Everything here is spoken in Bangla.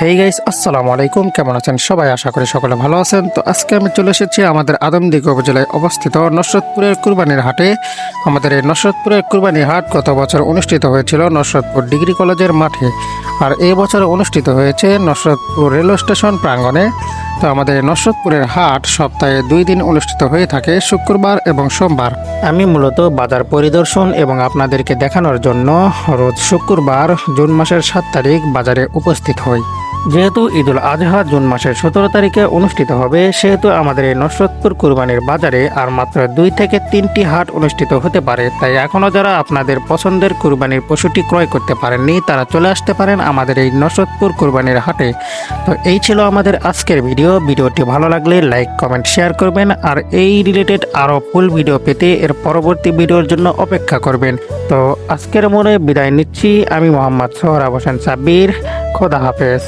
হেই গাইস আসসালামু আলাইকুম কেমন আছেন সবাই? আশা করি সকলে ভালো আছেন। তো আজকে আমি চলে এসেছি আমাদের আদমদিঘি উপজেলায় অবস্থিত নসরতপুরের কুরবানির হাটে। আমাদের এই নসরতপুরের কুরবানির হাট গত বছর অনুষ্ঠিত হয়েছিল নসরতপুর ডিগ্রি কলেজের মাঠে। আর এই বছর অনুষ্ঠিত হয়েছে নসরতপুর রেলওয়ে স্টেশন প্রাঙ্গণে। তো আমাদের নসরতপুরের হাট সপ্তাহে দুই দিন অনুষ্ঠিত হয়ে থাকে শুক্রবার এবং সোমবার। আমি মূলত বাজার পরিদর্শন এবং আপনাদেরকে দেখানোর জন্য রোজ শুক্রবার জুন মাসের সাত তারিখ বাজারে উপস্থিত হই। যেহেতু ঈদুল আজহা জুন মাসের সতেরো তারিখে অনুষ্ঠিত হবে, সেহেতু আমাদের এই নসরতপুর কুরবানির বাজারে আর মাত্র দুই থেকে তিনটি হাট অনুষ্ঠিত হতে পারে। তাই এখনও যারা আপনাদের পছন্দের কুরবানির পশুটি ক্রয় করতে পারেননি, তারা চলে আসতে পারেন আমাদের এই নসরতপুর কুরবানির হাটে। তো এই ছিল আমাদের আজকের ভিডিও। ভিডিওটি ভালো লাগলে লাইক, কমেন্ট, শেয়ার করবেন। আর এই রিলেটেড আরও ফুল ভিডিও পেতে এর পরবর্তী ভিডিওর জন্য অপেক্ষা করবেন। তো আজকের মনে বিদায় নিচ্ছি। আমি মোহাম্মদ সোহরাব হোসেন সাব্বির। খোদা হাফেজ।